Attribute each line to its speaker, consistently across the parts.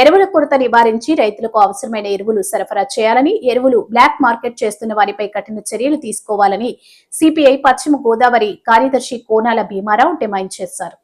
Speaker 1: ఎరువుల కొరత నివారించి రైతులకు అవసరమైన ఎరువులు సరఫరా చేయాలని ఎరువులు బ్లాక్ మార్కెట్ చేస్తున్న వారిపై కఠిన చర్యలు తీసుకోవాలని సిపిఐ పశ్చిమ గోదావరి కార్యదర్శి కోనాల భీమారావు డిమాండ్ చేశారు.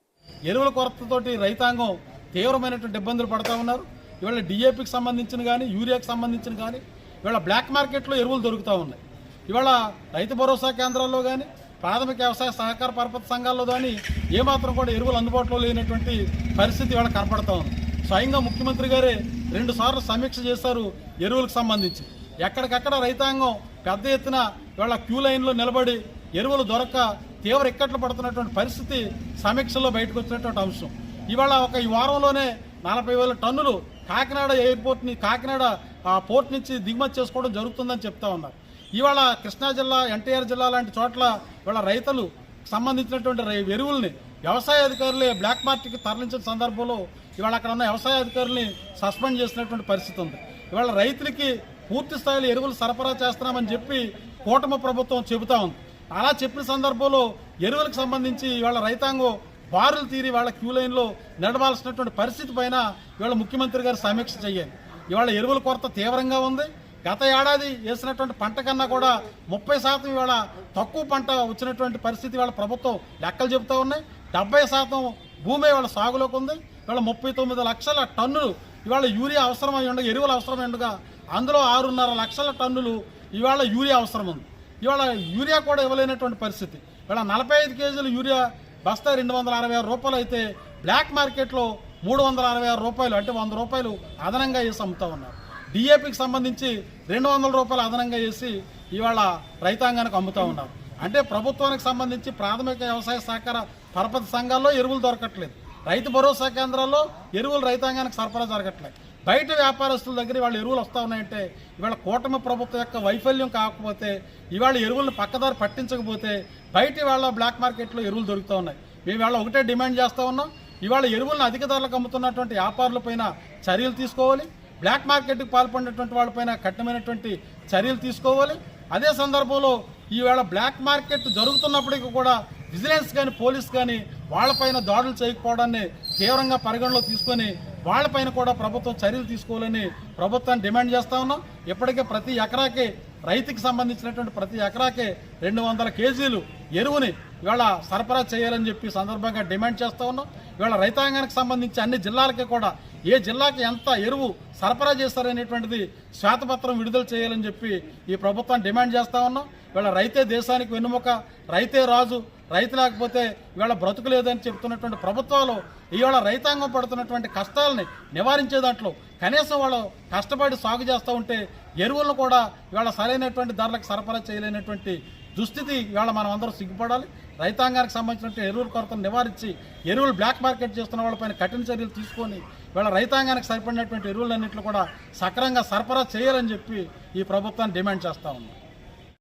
Speaker 2: ఎరువుల కొరతతోటి రైతాంగం తీవ్రమైనటువంటి ఇబ్బందులు పడతా ఉన్నారు. ఇవాళ డిఏపికి సంబంధించిన కానీ యూరియాకి సంబంధించిన కానీ ఇవాళ బ్లాక్ మార్కెట్లో ఎరువులు దొరుకుతూ ఉన్నాయి. ఇవాళ రైతు భరోసా కేంద్రాల్లో కానీ ప్రాథమిక వ్యవసాయ సహకార పరపతి సంఘాల్లో కానీ ఏమాత్రం కూడా ఎరువులు అందుబాటులో లేనటువంటి పరిస్థితి ఇవాళ కనపడతా ఉంది. స్వయంగా ముఖ్యమంత్రి గారే రెండు సార్లు సమీక్ష చేశారు ఎరువులకు సంబంధించి. ఎక్కడికక్కడ రైతాంగం పెద్ద ఎత్తున ఇవాళ క్యూ లైన్లో నిలబడి ఎరువులు దొరక్క తీవ్ర ఇక్కట్లు పడుతున్నటువంటి పరిస్థితి సమీక్షలో బయటకు వచ్చినటువంటి అంశం. ఇవాళ ఒక ఈ వారంలోనే నలభై వేల టన్నులు కాకినాడ ఎయిర్పోర్ట్ని కాకినాడ ఆ, పోర్ట్ నుంచి దిగుమతి చేసుకోవడం జరుగుతుందని చెప్తా ఉన్నారు. ఇవాళ కృష్ణా జిల్లా ఎన్టీఆర్ జిల్లా లాంటి చోట్ల ఇవాళ రైతులు సంబంధించినటువంటి ఎరువుల్ని వ్యవసాయ అధికారులే బ్లాక్ మార్కెట్కి తరలించిన సందర్భంలో ఇవాళ అక్కడ ఉన్న వ్యవసాయ అధికారుల్ని సస్పెండ్ చేసినటువంటి పరిస్థితి ఉంది. ఇవాళ రైతులకి పూర్తి స్థాయిలో ఎరువులు సరఫరా చేస్తున్నామని చెప్పి కూటమి ప్రభుత్వం చెబుతా ఉంది. అలా చెప్పిన సందర్భంలో ఎరువులకు సంబంధించి ఇవాళ రైతాంగం బారులు తీరి వాళ్ళ క్యూ లైన్లో నడవాల్సినటువంటి పరిస్థితి పైన ఇవాళ ముఖ్యమంత్రి గారు సమీక్ష చేయాలి. ఇవాళ ఎరువుల కొరత తీవ్రంగా ఉంది. గత ఏడాది వేసినటువంటి పంట కన్నా కూడా ముప్పై శాతం ఇవాళ తక్కువ పంట వచ్చినటువంటి పరిస్థితి ఇవాళ ప్రభుత్వం లెక్కలు చెబుతూ ఉన్నాయి. డెబ్బై శాతం భూమి ఇవాళ సాగులోకి ఉంది. ఇవాళ ముప్పై తొమ్మిది లక్షల టన్నులు ఇవాళ యూరియా అవసరమై ఉండగా ఎరువులు అవసరమై ఉండగా అందులో ఆరున్నర లక్షల టన్నులు ఇవాళ యూరియా అవసరం ఉంది. ఇవాళ యూరియా కూడా ఇవ్వలేనటువంటి పరిస్థితి. ఇవాళ నలభై ఐదు కేజీలు యూరియా బస్తా రెండు వందల అరవై ఆరు రూపాయలు అయితే బ్లాక్ మార్కెట్లో మూడు వందల అరవై ఆరు రూపాయలు అంటే వంద రూపాయలు అదనంగా వేసి అమ్ముతా ఉన్నారు. డిఏపికి సంబంధించి రెండు వందల రూపాయలు అదనంగా వేసి ఇవాళ రైతాంగానికి అమ్ముతా ఉన్నారు. అంటే ప్రభుత్వానికి సంబంధించి ప్రాథమిక వ్యవసాయ సహకార పరపతి సంఘాల్లో ఎరువులు దొరకట్లేదు. రైతు భరోసా కేంద్రాల్లో ఎరువులు రైతాంగానికి సరఫరా జరగట్లేదు. బయట వ్యాపారస్తుల దగ్గర ఇవాళ ఎరువులు వస్తూ ఉన్నాయంటే ఇవాళ కూటమి ప్రభుత్వం యొక్క వైఫల్యం కాకపోతే ఇవాళ ఎరువులను పక్కదారి పట్టించకపోతే బయట ఇవాళ బ్లాక్ మార్కెట్లో ఎరువులు దొరుకుతూ ఉన్నాయి. మేము ఇవాళ ఒకటే డిమాండ్ చేస్తూ ఉన్నాం. ఇవాళ ఎరువులను అధిక ధరలకు అమ్ముతున్నటువంటి వ్యాపారులపైన చర్యలు తీసుకోవాలి. బ్లాక్ మార్కెట్కి పాల్పడినటువంటి వాళ్ళపైన కఠినమైనటువంటి చర్యలు తీసుకోవాలి. అదే సందర్భంలో ఈవేళ బ్లాక్ మార్కెట్ జరుగుతున్నప్పటికీ కూడా విజిలెన్స్ కానీ పోలీస్ కానీ వాళ్ళపైన దాడులు చేయకపోవడాన్ని తీవ్రంగా పరిగణలో తీసుకొని వాళ్ళపైన కూడా ప్రభుత్వం చర్యలు తీసుకోవాలని ప్రభుత్వాన్ని డిమాండ్ చేస్తా ఉన్నాం. ఇప్పటికే ప్రతి ఎకరాకి రైతుకి సంబంధించినటువంటి ప్రతి ఎకరాకి రెండు వందల కేజీలు ఎరువుని ఇవాళ సరఫరా చేయాలని చెప్పి సందర్భంగా డిమాండ్ చేస్తా ఉన్నాం. ఇవాళ రైతాంగానికి సంబంధించి అన్ని జిల్లాలకి కూడా ఏ జిల్లాకి ఎంత ఎరువు సరఫరా చేస్తారనేటువంటిది శ్వేతపత్రం విడుదల చేయాలని చెప్పి ఈ ప్రభుత్వాన్ని డిమాండ్ చేస్తా ఉన్నాం. ఇవాళ రైతే దేశానికి వెన్నుముక రైతే రాజు రైతు లేకపోతే ఇవాళ బ్రతుకు లేదని చెప్తున్నటువంటి ప్రభుత్వాలు ఇవాళ రైతాంగం పడుతున్నటువంటి కష్టాలని నివారించే దాంట్లో కనీసం వాళ్ళు కష్టపడి సాగు చేస్తూ ఉంటే ఎరువులను కూడా ఇవాళ సరైనటువంటి ధరలకు సరఫరా చేయలేనటువంటి దుస్థితి ఇవాళ మనం అందరూ సిగ్గుపడాలి. రైతాంగానికి సంబంధించినటువంటి ఎరువుల కొరతను నివారించి ఎరువులు బ్లాక్ మార్కెట్ చేస్తున్న వాళ్ళపైన కఠిన చర్యలు తీసుకొని వీళ్ళ రైతాంగానికి సరిపడినటువంటి ఎరువులన్నింటిలో కూడా సక్రమంగా సరఫరా చేయాలని చెప్పి ఈ ప్రభుత్వాన్ని డిమాండ్ చేస్తా ఉన్నాం.